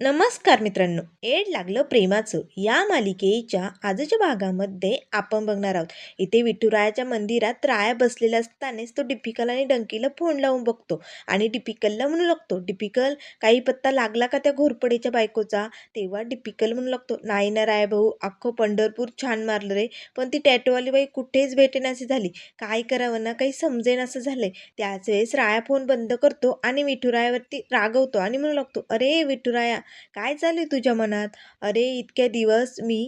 नमस्कार मित्रांनो. एड लागलं प्रेमाचं. या मालिकेच्या आजच्या भागामध्ये आपण बघणार आहोत. इथे विठुरायाच्या मंदिरात राया बसलेला असतानाच तो डिपिकल आणि डंकीला फोन लावून बघतो. आणि डिपिकलला म्हणू लागतो डिपिकल काही पत्ता लागला का त्या घोरपडीच्या बायकोचा? तेव्हा डिपिकल म्हणू लागतो नाही ना राया भाऊ अख्खं पंढरपूर छान मारलं रे. पण ती टॅटोवाली बाई कुठेच भेटेनाशी झाली. काय करावं ना काही समजेन असं झालंय. त्याच वेळेस राया फोन बंद करतो आणि विठुरायावरती रागवतो आणि म्हणू लागतो अरे विठुराया काय चालू आहे तुझ्या मनात? अरे इतक्या दिवस मी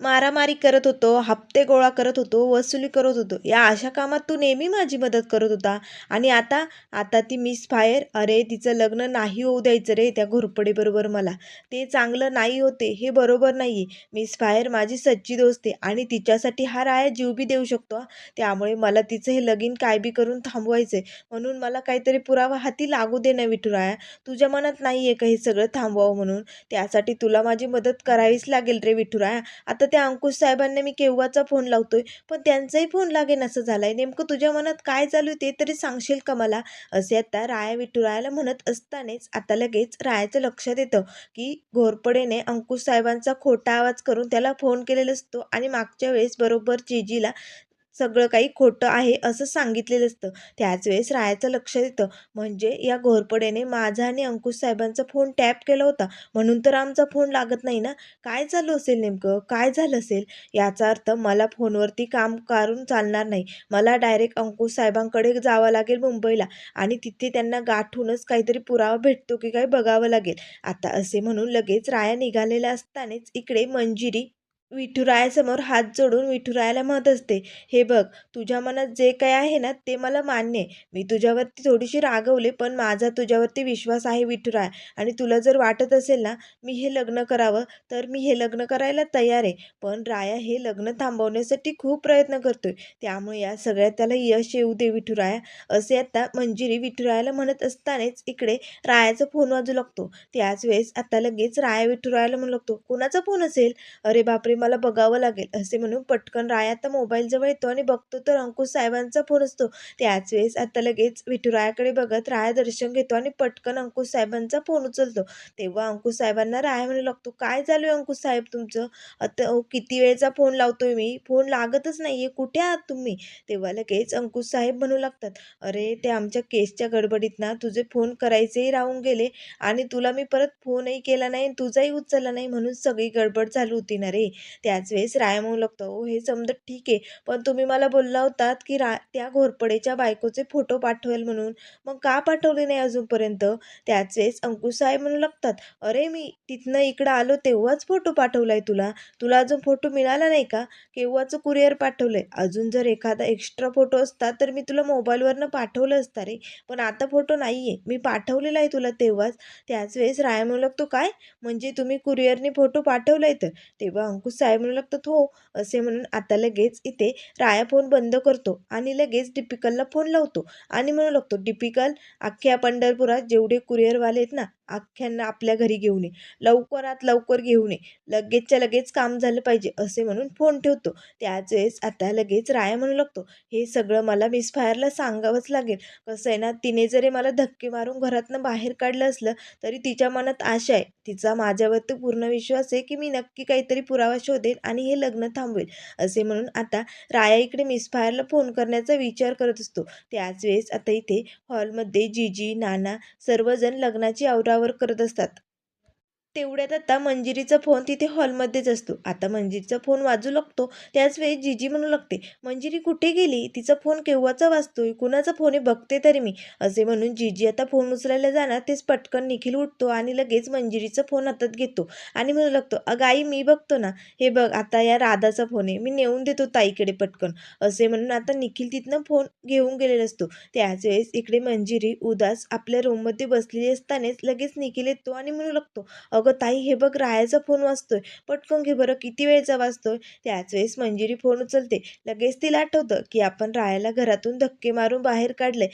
मारामारी करत होतो हप्ते गोळा करत होतो वसुली करत होतो. या अशा कामात तू नेहमी माझी मदत करत होता. आणि आता आता ती मिस फायर अरे तिचं लग्न नाही होऊ द्यायचं रे त्या घोरपडीबरोबर मला. ते चांगलं नाही होते हे बरोबर नाही आहे मिस फायर माझी सच्ची दोस्त आहे आणि तिच्यासाठी हा राया जीव बी देऊ शकतो त्यामुळे मला तिचं हे लगीन काय बी करून थांबवायचं आहे म्हणून मला काहीतरी पुरावा हाती लागू दे ना विठुराया तुझ्या मनात नाही आहे का हे सगळं थांबवावं म्हणून? त्यासाठी तुला माझी मदत करावीच लागेल रे विठुराया आता त्या अंकुश साहेबांना मी केव्हाचा फोन लावतोय पण त्यांचाही फोन लागेन असं झालंय. नेमकं तुझ्या मनात काय चालू आहे ते तरी सांगशील का मला? असे आता राया विठुरायाला म्हणत असतानाच आता लगेच रायाचं लक्षात येतं की घोरपडेने अंकुश साहेबांचा खोटा आवाज करून त्याला फोन केलेला असतो आणि मागच्या वेळेस बरोबर जीजीला सगळं काही खोटं आहे असं सांगितलेलं असतं. त्याच वेळेस रायाचं लक्ष येतं म्हणजे या घोरपडेने माझा आणि अंकुश साहेबांचा फोन टॅप केला होता. म्हणून तर आमचा फोन लागत नाही ना? काय चालू असेल नेमकं? काय झालं असेल? याचा अर्थ मला फोनवरती काम करून चालणार नाही. मला डायरेक्ट अंकुश साहेबांकडे जावं लागेल मुंबईला. आणि तिथे त्यांना गाठूनच काहीतरी पुरावा भेटतो की काय बघावं लागेल. आता असे म्हणून लगेच राया निघालेल्या असतानाच इकडे मंजिरी विठुरायासमोर हात जोडून विठुरायाला म्हणत असते हे बघ तुझ्या मनात जे काही आहे ना ते मला मान्य आहे. मी तुझ्यावरती थोडीशी रागवले पण माझा तुझ्यावरती विश्वास आहे विठुराय. आणि तुला जर वाटत असेल ना मी हे लग्न करावं तर मी हे लग्न करायला तयार आहे. पण राया हे लग्न थांबवण्यासाठी खूप प्रयत्न करतोय. त्यामुळे या सगळ्यात त्याला यश येऊ दे विठुराया. असे आता मंजिरी विठुरायाला म्हणत असतानाच इकडे रायाचा फोन वाजू लागतो. त्याच वेळेस आता लगेच राया विठुरायाला म्हणू लागतो कोणाचा फोन असेल? अरे बापरे मला बघावं लागेल असे म्हणून पटकन राय आता मोबाईलजवळ येतो आणि बघतो. तर अंकुश साहेबांचा फोन असतो. त्याच वेळेस आता लगेच विठुरायाकडे बघत राया दर्शन घेतो आणि पटकन अंकुश साहेबांचा फोन उचलतो. तेव्हा अंकुश साहेबांना राया म्हणू लागतो काय चालू आहे अंकुश साहेब तुमचं? आता किती वेळचा फोन लावतोय मी? फोन लागतच नाहीये. कुठे आहात तुम्ही? तेव्हा लगेच अंकुश साहेब म्हणू लागतात अरे ते आमच्या केसच्या गडबडीत ना तुझे फोन करायचेही राहून गेले आणि तुला मी परत फोनही केला नाही आणि तुझाही उचलला नाही म्हणून सगळी गडबड चालू होती ना रे. त्याच वेळेस राय म्हणू लागतो ओ हे समजा ठीक आहे पण तुम्ही मला बोलला होतात की रा त्या घोरपडेच्या बायकोचे फोटो पाठवेल म्हणून. मग का पाठवले नाही अजूनपर्यंत? त्याच वेळेस अंकुश साहेब म्हणू लागतात अरे मी तिथनं इकडं आलो तेव्हाच फोटो पाठवलाय तुला. तुला अजून फोटो मिळाला नाही का? केव्हाचं कुरिअर आहे अजून जर एखादा एक्स्ट्रा फोटो असता तर मी तुला मोबाईलवरनं पाठवलं असतं रे. पण आता फोटो नाही आहे मी पाठवलेला आहे तुला तेव्हाच. त्याच वेळेस राय म्हणू लागतो काय? म्हणजे तुम्ही कुरिअरने फोटो पाठवलाय तर? तेव्हा अंकुश साहेब म्हणू लागतात हो असे म्हणून आता लगेच इथे राया फोन बंद करतो आणि लगेच डिपिकलला फोन लावतो आणि म्हणू लागतो डिपिकल अख्ख्या पंढरपुरात जेवढे कुरिअरवाले आहेत ना अख्ख्यांना आपल्या घरी घेऊन ये लवकरात लवकर घेऊन ये लगेचच्या लगेच काम झालं पाहिजे असे म्हणून फोन ठेवतो. त्याच वेळेस आता लगेच राया म्हणू लागतो हे सगळं मला मिस फायरला सांगावंच लागेल. कसं आहे ना तिने जरी मला धक्के मारून घरातनं बाहेर काढलं असलं तरी तिच्या मनात आशा आहे. तिचा माझ्यावरती पूर्ण विश्वास आहे की मी नक्की काहीतरी पुरावा शोधेल आणि हे लग्न थांबवेल. असे म्हणून आता राया इकडे मिस फायरला फोन करण्याचा विचार करत असतो. त्याच वेळेस आता इथे हॉलमध्ये जीजी नाना सर्वजण लग्नाची आवरावर करत असतात. तेवढ्यात आता मंजिरीचा फोन तिथे हॉलमध्येच असतो. आता मंजिरीचा फोन वाजू लागतो. त्याच वेळी जीजी म्हणू लागते मंजिरी कुठे गेली? तिचा फोन केव्हाचा वाजतोय? कुणाचा फोन आहे? बघते तरी मी. असे म्हणून जीजी आता फोन उचलायला जाणार तेच पटकन निखिल उठतो आणि लगेच मंजिरीचा फोन हातात घेतो आणि म्हणू लागतो अगं आई मी बघतो ना. हे बघ आता या राधाचा फोन आहे. मी नेऊन देतो ताईकडे पटकन. असे म्हणून आता निखिल तिथनं फोन घेऊन गेलेला असतो. त्याच वेळेस इकडे मंजिरी उदास आपल्या रूममध्ये बसलेली असतानाच लगेच निखिल येतो आणि म्हणू लागतो अगं ताई हे बघ रायाचा फोन वाजतोय. पटकन घे बरं किती वेळचा वाजतोय? त्याच वेळेस मंजिरी फोन उचलते. लगेच तिला आठवतं की आपण रायाला घरातून धक्के मारून बाहेर काढले.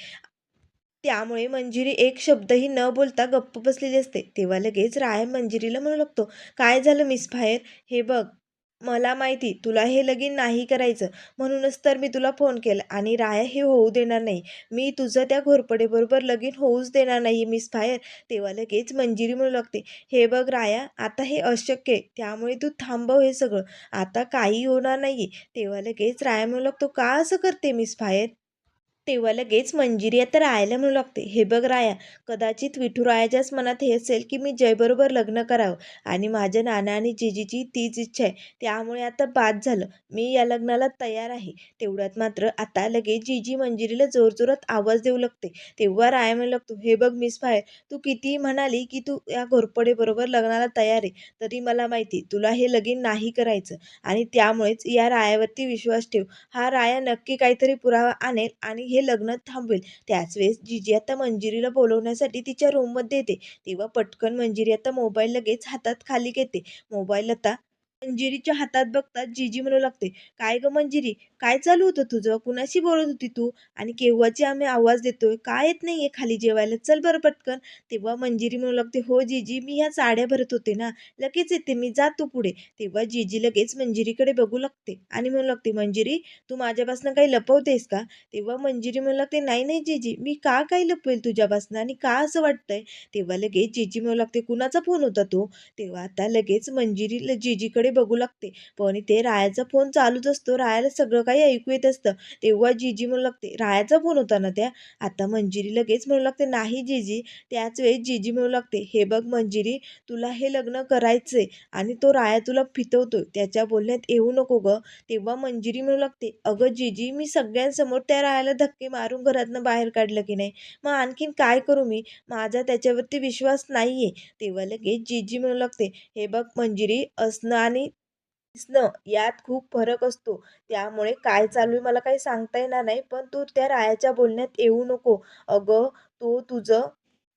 त्यामुळे मंजिरी एक शब्दही न बोलता गप्प बसलेली असते. तेव्हा लगेच राया मंजिरीला म्हणू लागतो काय झालं मिस फायर हे बघ मला माहिती तुला हे लगीन नाही करायचं. म्हणूनच तर मी तुला फोन केला आणि राया हे होऊ देणार नाही. मी तुझं त्या घोरपडेबरोबर लगीन होऊच देणार नाही मिस फायर. तेव्हा लगेच मंजिरी म्हणू लागते. हे बघ राया आता हे अशक्य आहे. त्यामुळे तू थांबव हे सगळं. आता काही होणार नाही तेव्हा लगेच राया म्हणू लागतो का असं करते मिस फायर? तेव्हा लगेच मंजिरी आता रायाला म्हणू लागते. हे बघ राया कदाचित विठुरायाच्याच मनात हे असेल की मी जयबरोबर लग्न करावं आणि माझ्या नाना आणि जिजीची तीच इच्छा आहे. त्यामुळे आता बाद झालं. मी या लग्नाला तयार आहे. तेवढ्यात मात्र आता लगेच जिजी मंजिरीला जोरजोरात आवाज देऊ लागते. तेव्हा राया म्हणू लागतो हे बघ मिस फायर तू कितीही म्हणाली की तू या घोरपडेबरोबर लग्नाला तयार आहे. तरी मला माहिती तुला हे लगीन नाही करायचं आणि त्यामुळेच या रायावरती विश्वास ठेव. हा राया नक्की काहीतरी पुरावा आणेल आणि हे लग्न थांबवेल. त्याच वेळेस जिजी आता मंजिरीला बोलवण्यासाठी तिच्या रूममध्ये येते. तेव्हा पटकन मंजिरी आता मोबाईल लगेच हातात खाली घेते. मोबाईल आता मंजिरीच्या हातात बघतात जीजी म्हणू लागते काय ग मंजिरी? काय चालू होतं तुझं? कुणाशी बोलत होती तू? आणि केव्हाची आम्ही आवाज देतोय? काय येत नाहीये खाली जेवायला? चल बरं पटकन. तेव्हा मंजिरी म्हणू लागते हो जीजी मी ह्या साड्या भरत होते ना लगेच येते मी जातो पुढे. तेव्हा जीजी लगेच मंजिरीकडे बघू लागते आणि म्हणू लागते मंजिरी तू माझ्यापासून काही लपवतेस का? तेव्हा मंजिरी म्हणू लागते नाही नाही जीजी मी का काही लपवेल तुझ्यापासून आणि का असं वाटतंय? तेव्हा लगेच जीजी म्हणू लागते कुणाचा फोन होता तो? तेव्हा आता लगेच मंजिरी ल- जिजीकडे बघू लागते. पण ते रायाचा फोन चालूच असतो. रायाला सगळं काही ऐकू येत असतं. तेव्हा जीजी म्हणू लागते रायाचा फोन होता ना त्या? आता मंजिरी लगेच म्हणू लागते नाही जिजी. त्याच वेळेस जिजी म्हणू लागते हे बघ मंजिरी तुला हे लग्न करायचंय आणि तो राया तुला फितवतोय. त्याच्या बोलण्यात येऊ नको ग. तेव्हा मंजिरी म्हणू लागते अगं जिजी मी सगळ्यांसमोर त्या रायाला धक्के मारून घरातनं बाहेर काढलं की नाही? मग आणखीन काय करू मी? माझा त्याच्यावरती विश्वास नाही आहे तेव्हा लगेच जिजी म्हणू लागते हे बघ मंजिरी असणं आणि दिसणं यात खूप फरक असतो. त्यामुळे काय चालू आहे मला काही सांगता येणार नाही पण तू त्या रायाच्या बोलण्यात येऊ नको. अगं तो तुझं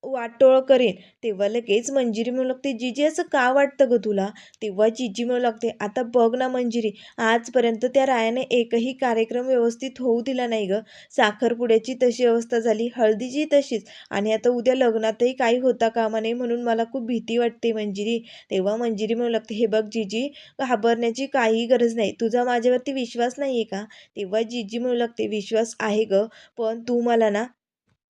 वाटोळ करेन. तेव्हा लगेच मंजिरी म्हणू लागते. जिजी असं का वाटतं ग तुला? तेव्हा जिजी म्हणू लागते. आता बघ ना मंजिरी. आजपर्यंत त्या रायाने एकही कार्यक्रम व्यवस्थित होऊ दिला नाही ग. साखरपुड्याची तशी अवस्था झाली. हळदीची तशीच. आणि आता उद्या लग्नातही काही होता कामा नये म्हणून मला खूप भीती वाटते मंजिरी. तेव्हा मंजिरी म्हणू लागते. हे बघ जिजी घाबरण्याची काही गरज नाही. तुझा माझ्यावरती विश्वास नाही आहे का? तेव्हा जिजी म्हणू लागते. विश्वास आहे ग. पण तू मला ना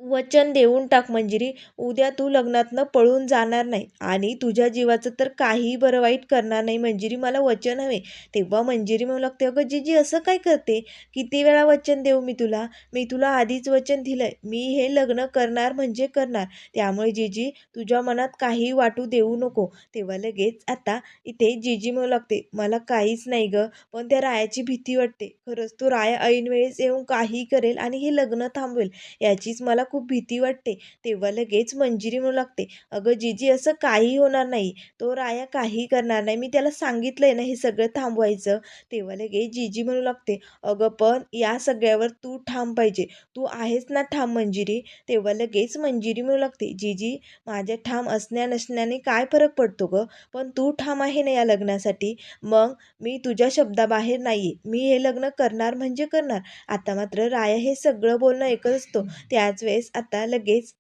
वचन देऊन टाक मंजिरी. उद्या तू लग्नातनं पळून जाणार नाही आणि तुझ्या जीवाचं तर काही बरं वाईट करणार नाही मंजिरी. मला वचन हवे. तेव्हा मंजिरी म्हणू लागते अगं जिजी असं काय करते? किती वेळा वचन देऊ मी तुला? मी तुला आधीच वचन दिलंय. मी हे लग्न करणार म्हणजे करणार. त्यामुळे जीजी तुझ्या मनात काही वाटू देऊ नको. तेव्हा लगेच आता इथे जिजी म्हणू लागते मला काहीच नाही गं पण त्या रायाची भीती वाटते. खरंच तो राया ऐनवेळेस येऊन काही करेल आणि हे लग्न थांबवेल. याचीच मला खूप भीती वाटते. तेव्हा लगेच मंजिरी म्हणू लागते. अगं जिजी असं काही होणार नाही. तो राया काही करणार नाही. मी त्याला सांगितलंय ना हे सगळं थांबवायचं. तेव्हा लगेच जिजी म्हणू लागते अगं पण या सगळ्यावर तू ठाम पाहिजे. तू आहेस ना ठाम मंजिरी? तेव्हा लगेच मंजिरी म्हणू लागते जिजी माझ्या ठाम असण्या नसण्याने काय फरक पडतो गं? पण तू ठाम आहे ना या लग्नासाठी. मग मी तुझ्या शब्दाबाहेर नाही मी हे लग्न करणार म्हणजे करणार. आता मात्र राया हे सगळं बोलणं ऐकत असतो. त्याच वेळेस आता लगेच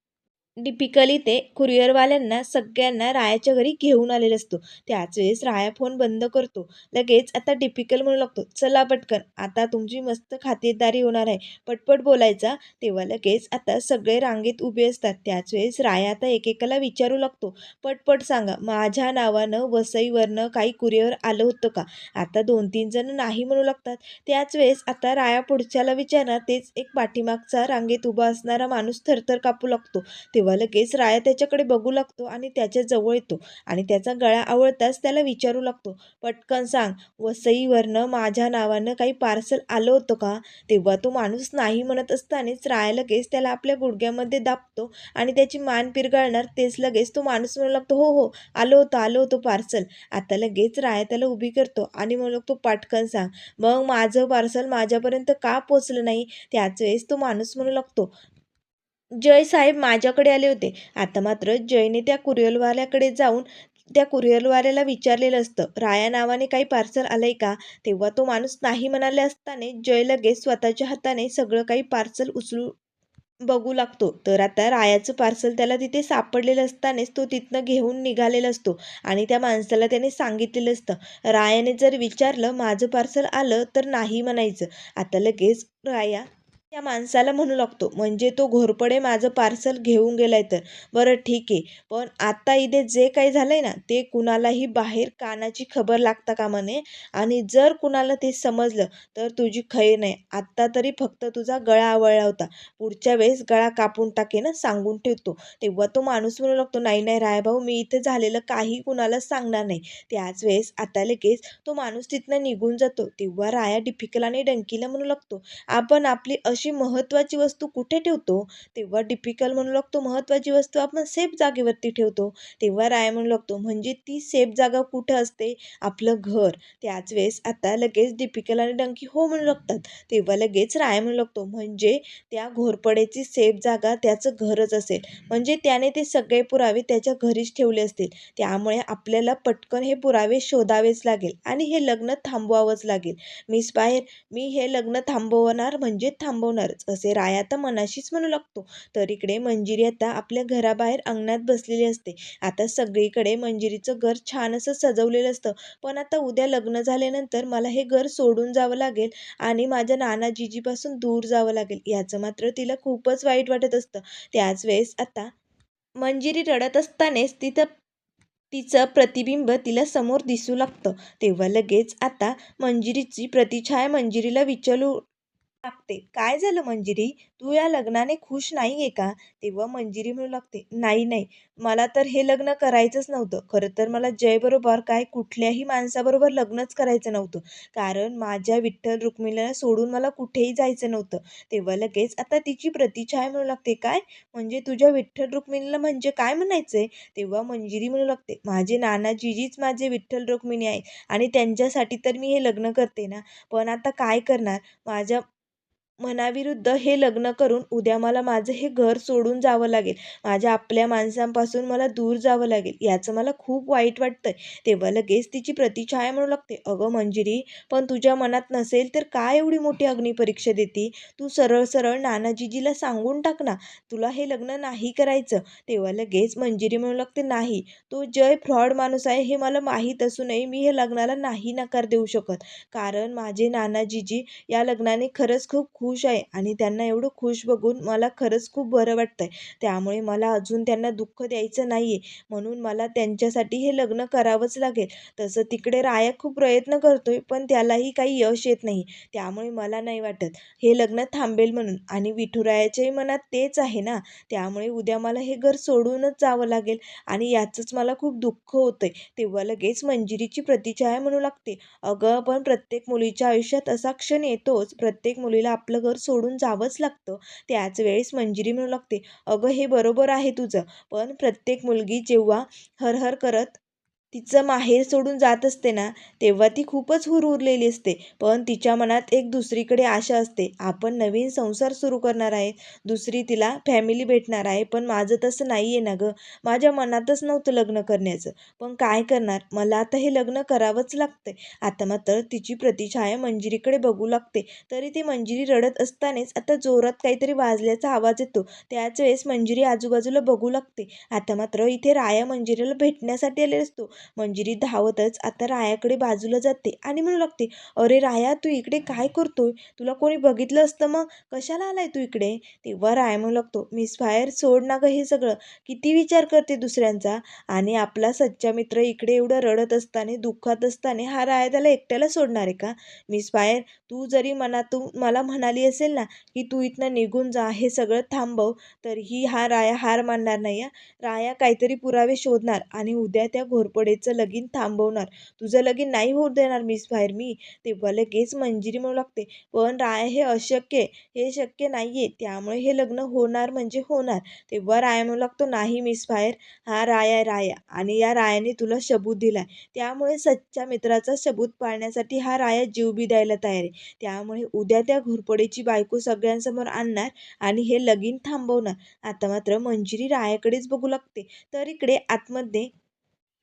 डिपिकली ते कुरिअरवाल्यांना सगळ्यांना रायाच्या घरी घेऊन आलेला असतो. त्याच वेळेस राया फोन बंद करतो. लगेच आता डिपिकल म्हणू लागतो. चला पटकन आता तुमची मस्त खातेदारी होणार आहे. पटपट बोलायचा तेव्हा लगेच आता सगळे रांगेत उभे असतात. त्याच वेळेस राया आता एकेकाला विचारू लागतो. पटपट सांगा माझ्या नावानं वसईवरनं काही कुरिअर आलं होतं का? आता दोन तीन जण नाही म्हणू लागतात. त्याच वेळेस आता राया पुढच्याला विचारणार तेच एक पाठीमागचा रांगेत उभा असणारा माणूस थरथर कापू लागतो. तेव्हा लगेच राया त्याच्याकडे बघू लागतो आणि त्याच्याजवळ येतो आणि त्याचा गळा आवळताच त्याला विचारू लागतो. पटकन सांग वसईवरनं माझ्या नावानं काही पार्सल आलं होतं का? तेव्हा तो माणूस नाही म्हणत असतानाच राया लगेच त्याला आपल्या गुडघ्यामध्ये दाबतो आणि त्याची मान पिरगाळणार तेच लगेच तो माणूस म्हणू लागतो हो हो आलं होतं आलं होतं पार्सल. आता लगेच राया त्याला उभी करतो आणि म्हणू लागतो पटकन सांग मग माझं पार्सल माझ्यापर्यंत का पोचलं नाही? त्याच वेळेस तो माणूस म्हणू लागतो जय साहेब माझ्याकडे आले होते. आता मात्र जयने त्या कुरिअलवाल्याकडे जाऊन त्या कुरिअलवाल्याला विचारलेलं असतं राया नावाने काही पार्सल आलंय का? तेव्हा तो माणूस नाही म्हणाले असताना जय लगेच स्वतःच्या हाताने सगळं काही पार्सल उचलू बघू लागतो. तर आता रायाचं पार्सल त्याला तिथे सापडलेलं असतानाच तो तिथनं घेऊन निघालेला असतो आणि त्या माणसाला त्याने सांगितलेलं असतं रायाने जर विचारलं माझं पार्सल आलं तर नाही म्हणायचं. आता लगेच राया त्या माणसाला म्हणू लागतो म्हणजे तो घोरपडे माझं पार्सल घेऊन गेलाय तर. बरं ठीक आहे. पण आता इथे जे काही झालंय ना ते कुणालाही बाहेर कानाची खबर लागता कामा नये. आणि जर कुणाला ते समजलं तर तुझी खैर नाही. आत्ता तरी फक्त तुझा गळा आवळला होता. पुढच्या वेळेस गळा कापून टाकेन सांगून ठेवतो. तेव्हा तो माणूस म्हणू लागतो नाही नाही रायभाऊ मी इथे झालेलं काही कुणाला सांगणार नाही. त्याच वेळेस आता लगेच तो माणूस तिथनं निघून जातो. तेव्हा राया डिफिकल आणि डंकीला म्हणू लागतो आपण आपली अशी महत्त्वाची वस्तू कुठे ठेवतो? तेव्हा डिफिकल्ट म्हणू लागतो महत्त्वाची वस्तू आपण सेफ जागेवरती ठेवतो. तेव्हा राय म्हणू लागतो म्हणजे ती सेफ जागा कुठं असते? आपलं घर. त्याच वेळेस आता लगेच डिफिकल आणि डंकी हो म्हणू लागतात. तेव्हा लगेच राय म्हणू लागतो म्हणजे त्या घोरपडेची सेफ जागा त्याचं घरच असेल. म्हणजे त्याने ते सगळे पुरावे त्याच्या घरीच ठेवले असतील. त्यामुळे आपल्याला पटकन हे पुरावे शोधावेच लागेल आणि हे लग्न थांबवावंच लागेल. मिस बाहेर मी हे लग्न थांबवणार म्हणजे होणारच असे राया आता मनाशीच म्हणू लागतो. तर इकडे मंजिरी आता आपल्या घराबाहेर अंगणात बसलेली असते. आता सगळीकडे मंजिरीचं घर छान असं सजवलेलं असतं. पण आता उद्या लग्न झाल्यानंतर मला हे घर सोडून जावं लागेल आणि माझ्या नाना जीजीपासून दूर जावं लागेल. याचं मात्र तिला खूपच वाईट वाटत असतं. त्याच वेळेस आता मंजिरी रडत असतानाच तिथं तिचं प्रतिबिंब तिला समोर दिसू लागतं. तेव्हा लगेच आता मंजिरीची प्रतिछाया मंजिरीला विचारू लागते. काय झालं मंजिरी? तू या लग्नाने खुश नाही आहे का? तेव्हा मंजिरी म्हणू लागते नाही नाही. मला तर हे लग्न करायचंच नव्हतं. खरं तर मला जयबरोबर काय कुठल्याही माणसाबरोबर लग्नच करायचं नव्हतं. कारण माझ्या विठ्ठल रुक्मिणीला सोडून मला कुठेही जायचं नव्हतं. तेव्हा लगेच आता तिची प्रतिछाया म्हणू लागते काय? म्हणजे तुझ्या विठ्ठल रुक्मिणीला म्हणजे काय म्हणायचं आहे तेव्हा मंजिरी म्हणू लागते माझे नानाजीजीच माझे विठ्ठल रुक्मिणी आहे आणि त्यांच्यासाठी तर मी हे लग्न करते ना. पण आता काय करणार? माझ्या मनाविरुद्ध हे लग्न करून उद्या मला माझं हे घर सोडून जावं लागेल. माझ्या आपल्या माणसांपासून मला दूर जावं लागेल. याचं मला खूप वाईट वाटतंय. तेव्हा लगेच तिची प्रतिछाया म्हणू लागते. अगं मंजिरी पण तुझ्या मनात नसेल तर काय एवढी मोठी अग्निपरीक्षा देते? तू सरळ सरळ नानाजीजीला सांगून टाक ना. तुला हे लग्न नाही करायचं. तेव्हा लगेच मंजिरी म्हणू लागते नाही. तो जय फ्रॉड माणूस आहे हे मला माहीत असूनही मी हे लग्नाला नाही नकार देऊ शकत. कारण माझे नानाजीजी या लग्नाने खरंच खूप खूप खुश आहे आणि त्यांना एवढं खुश बघून मला खरंच खूप बरं वाटतं आहे त्यामुळे मला अजून त्यांना दुःख द्यायचं नाही आहे म्हणून मला त्यांच्यासाठी हे लग्न करावंच लागेल. तसं तिकडे राया खूप प्रयत्न करतो आहे पण त्यालाही काही यश येत नाही. त्यामुळे मला नाही वाटत. हे लग्न थांबेल म्हणून. आणि विठुरायाच्याही मनात तेच आहे ना. त्यामुळे उद्या मला हे घर सोडूनच जावं लागेल. आणि याचंच मला खूप दुःख होतं आहे तेव्हा लगेच मंजिरीची प्रतिछाया म्हणू लागते. अगं पण प्रत्येक मुलीच्या आयुष्यात असा क्षण येतोच. प्रत्येक मुलीला आपलं घर सोडून जावंच लागतं. त्याच वेळेस मंजिरी म्हणू लागते अगं हे बरोबर आहे तुझं पण प्रत्येक मुलगी जेव्हा हरहर करत तिचं माहेर सोडून जात असते ना तेव्हा ती खूपच हुरहुरलेली असते. पण तिच्या मनात एक दुसरीकडे आशा असते. आपण नवीन संसार सुरू करणार आहे. दुसरी तिला फॅमिली भेटणार आहे. पण माझं तसं नाही आहे ना गं. माझ्या मनातच नव्हतं लग्न करण्याचं. पण काय करणार? मला आता हे लग्न करावंच लागतंय. आता मात्र तिची प्रतिछाया मंजिरीकडे बघू लागते. तरी ती मंजिरी रडत असतानाच आता जोरात काहीतरी वाजल्याचा आवाज येतो. त्याच वेळेस मंजिरी आजूबाजूला बघू लागते. आता मात्र इथे राया मंजिरीला भेटण्यासाठी आलेला असतो. मंजिरी धावतच आता रायाकडे बाजूला जाते आणि म्हणू लागते अरे राया तू इकडे काय करतोय? तुला कोणी बघितलं असतं मग? कशाला आलाय तू इकडे? तेव्हा राया म्हणू लागतो मिस फायर सोड ना गं हे सगळं. किती विचार करते दुसऱ्यांचा? आणि आपला सच्चा मित्र इकडे एवढं रडत असताना दुःखात असताना हा राया त्याला एकट्याला सोडणार आहे का? मिस फायर तू जरी मनातून मला म्हणाली असेल ना की तू इथनं निघून जा हे सगळं थांबव तरीही हा राया हार मानणार नाही राया काहीतरी पुरावे शोधणार आणि उद्या त्या कडेचं लगीन थांबवणार. तुझं लगीन नाही होऊ देणार मिस बाहेर मी. तेव्हा लगेच मंजिरी म्हणू लागते. पण राया हे अशक्य हे शक्य नाही आहे त्यामुळे हे लग्न होणार म्हणजे होणार. तेव्हा राया म्हणू लागतो नाही मिस बाहेर. हा राया राया आणि या रायाने तुला शबूत दिला त्यामुळे सच्च्या मित्राचा शबूत पाळण्यासाठी हा राया जीव बी द्यायला तयार आहे. त्यामुळे उद्या त्या घोरपडेची बायको सगळ्यांसमोर आणणार आणि हे लगीन थांबवणार. आता मात्र मंजिरी रायाकडेच बघू लागते. तर इकडे आतमध्ये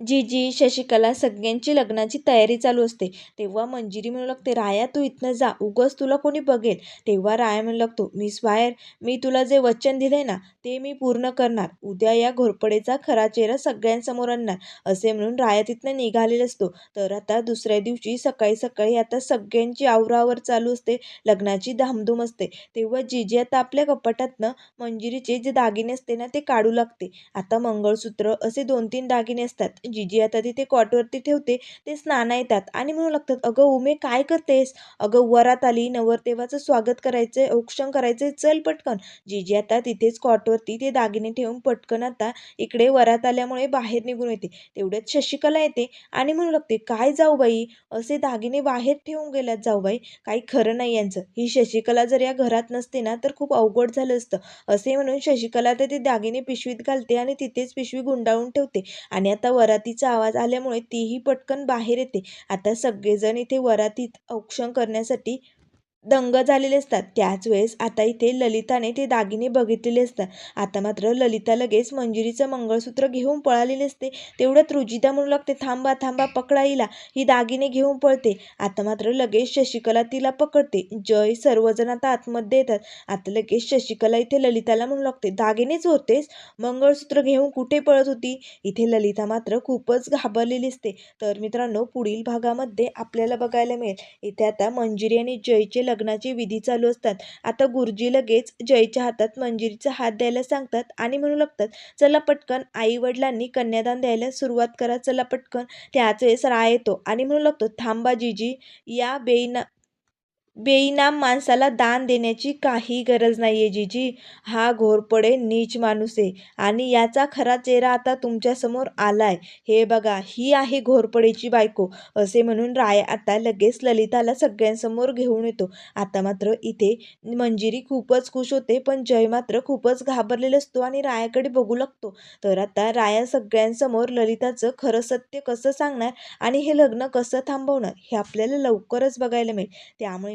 जीजी शशिकला सगळ्यांची लग्नाची तयारी चालू असते. तेव्हा मंजिरी म्हणू लागते राया तू इथनं जा. उगस तुला कोणी बघेल. तेव्हा राया म्हणू लागतो मी स्वायर मी तुला जे वचन दिले ना ते मी पूर्ण करणार. उद्या या घोरपडेचा खरा चेहरा सगळ्यांसमोर आणणार. असे म्हणून राया तिथनं निघालेला असतो. तर आता दुसऱ्या दिवशी सकाळी सकाळी आता सगळ्यांची आवरावर चालू असते. लग्नाची धामधूम असते. तेव्हा जीजी आता आपल्या कपाटातनं मंजिरीचे जे दागिने असते ना ते काढू लागते. आता मंगळसूत्र असे दोन तीन दागिने असतात. जीजी आता तिथे कॉटवरती ठेवते ते स्नाना येतात. आणि म्हणू लागतात अगं उमे काय करतेस? अगं वरात आली नवरदेवाचं स्वागत करायचं औक्षण करायचं चल पटकन. जीजी आता तिथेच कॉटवरती ते दागिने ठेवून पटकन आता इकडे वरात आल्यामुळे बाहेर निघून येते. तेवढ्यात शशिकला येते आणि म्हणू लागते काय जाऊ बाई असे दागिने बाहेर ठेवून गेल्यात जाऊ बाई काही खरं नाही यांचं. ही शशिकला जर या घरात नसते ना तर खूप अवघड झालं असतं. असे म्हणून शशिकला तर ते दागिने पिशवीत घालते आणि तिथेच पिशवी गुंडाळून ठेवते. आणि आता वरात वरातीचा आवाज आल्यामुळे तीही पटकन बाहेर येते. आता सगळेजण इथे वरातीत औक्षण करण्यासाठी दंग झालेले असतात. त्याच वेळेस आता इथे ललिताने ते दागिने बघितलेले असतात. आता मात्र ललिता लगेच मंजिरीचं मंगळसूत्र घेऊन पळालेले असते. तेवढ्यात रुजिता म्हणू लागते थांबा थांबा पकडा हिला. ही दागिने घेऊन पळते. आता मात्र लगेच शशिकला तिला पकडते. जय सर्वजण आता आतमध्ये येतात. आता लगेच शशिकला इथे ललिताला म्हणू लागते दागिनेच होतेस? मंगळसूत्र घेऊन कुठे पळत होती? इथे ललिता मात्र खूपच घाबरलेली असते. तर मित्रांनो पुढील भागामध्ये आपल्याला बघायला मिळेल. इथे आता मंजिरी आणि जयचे लग्नाची विधी चालू असतात. आता गुरुजी लगेच जयच्या हातात मंजिरीचा हात द्यायला सांगतात आणि म्हणू लागतात चला पटकन आई वडिलांनी कन्यादान द्यायला सुरुवात करा चला पटकन. त्याच वेळेस राय येतो आणि म्हणू लागतो थांबा जीजी या बेईना बेईनाम माणसाला दान देण्याची काही गरज नाही आहे जीजी. हा घोरपडे नीच माणूस आहे. आणि याचा खरा चेहरा आता तुमच्यासमोर आलाय. हे बघा ही आहे घोरपडेची बायको. असे म्हणून राय आता लगेच ललिताला सगळ्यांसमोर घेऊन येतो. आता मात्र इथे मंजिरी खूपच खुश होते पण जय मात्र खूपच घाबरलेला असतो आणि रायाकडे बघू लागतो. तर आता राया सगळ्यांसमोर ललिताचं खरं सत्य कसं सांगणार आणि हे लग्न कसं थांबवणार हे आपल्याला लवकरच बघायला मिळेल. त्यामुळे